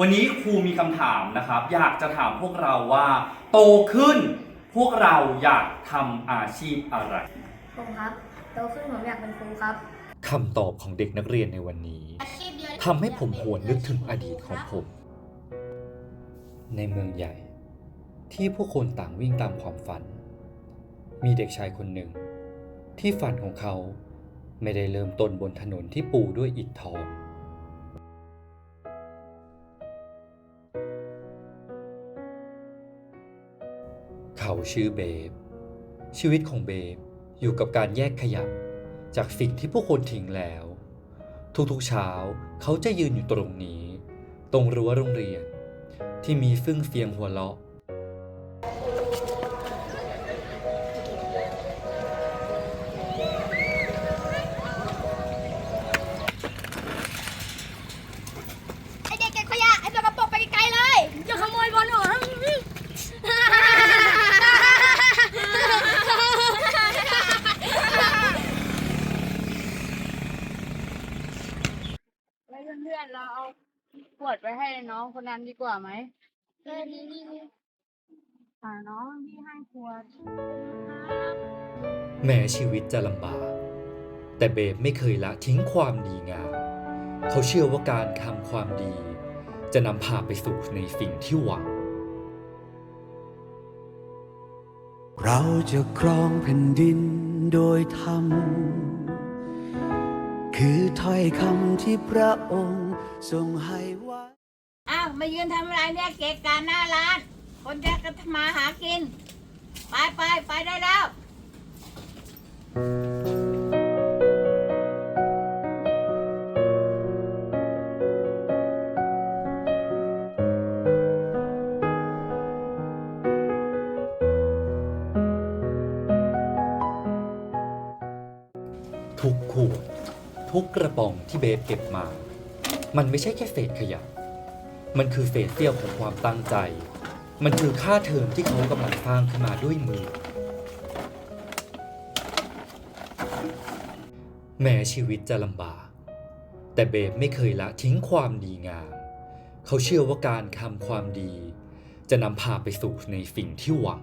วันนี้ครูมีคำถามนะครับ อยากจะถามพวกเราว่า โตขึ้นพวกเราอยากทำอาชีพอะไรผมครับ โตขึ้นผมอยากเป็นครูครับคำตอบของเด็กนักเรียนในวันนี้อาชีพเดียวทำให้ผมหวนนึกถึงอดีตของผม ในเมืองใหญ่ ที่ผู้คนต่างวิ่งตามความฝัน มีเด็กชายคนหนึ่ง ที่ฝันของเขาไม่ได้เริ่มต้นบนถนนที่ปูด้วยอิฐทอง เขาชื่อเบฟชีวิตของเบฟอยู่กับการแยกขยะ จากสิ่งที่ผู้คนทิ้งแล้ว ทุกๆเช้าเขาจะยืนอยู่ตรงนี้ ตรงรั้วโรงเรียน ที่มีฟึ่งเฟียงหัวเราะ เพื่อนๆเราเอาขวดไปให้น้องคนนั้นดีกว่าไหมเออนี่นี่นี่อ่าน้องที่ให้ขวดแม้ชีวิตจะลำบาก แต่เบฟไม่เคยละทิ้งความดีงาม เขาเชื่อว่าการทำความดี จะนำพาไปสู่ในสิ่งที่หวัง เราจะครองแผ่นดินโดยธรรม คือถ้อยคำที่พระองค์ทรงให้ไว้อ้าวมายืนทำอะไรเนี่ยเกะกะหน้าร้าน คนจะกระมาหากิน ไปไปไปได้แล้ว ทุกขวด ทุกกระป๋องที่เบฟเก็บมา มันไม่ใช่แค่เศษขยะ มันคือเศษเสี้ยวของความตั้งใจ มันคือค่าเทอมที่เขากำลังสร้างขึ้นมาด้วยมือ แม้ชีวิตจะลำบาก แต่เบฟไม่เคยละทิ้งความดีงาม เขาเชื่อว่าการทำความดี จะนำพาไปสู่ในสิ่งที่หวัง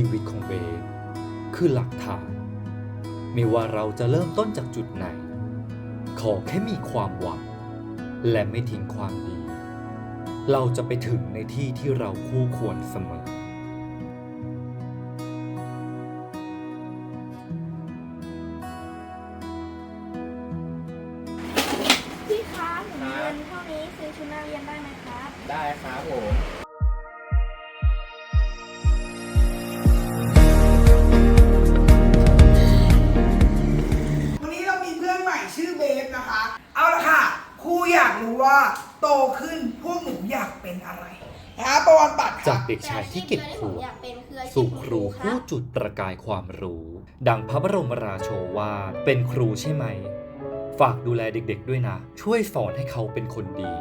ชีวิตของเบฟคือหลักฐาน ไม่ว่าเราจะเริ่มต้นจากจุดไหน ขอแค่มีความหวัง และไม่ทิ้งความดี เราจะไปถึงในที่ที่เราคู่ควรเสมอ พี่คะหนูมีเงินเท่านี้ซื้อชุดนักเรียนได้ไหมครับ ได้ครับผม รูอยากรู้ว่าโตขึ้นพวกหนูอยากเป็นอะไรนะคะประวันบัตรจาค่ะ กเด็กชายที่เก็บขวดอยากเป็นคืออาชีพสู่ครูคผู้รับจุดประกายความรู้ ดังพระบรมราโชวาทเป็นครูใช่ไหม ฝากดูแลเด็กๆด้วยนะ ช่วยสอนให้เขาเป็นคนดี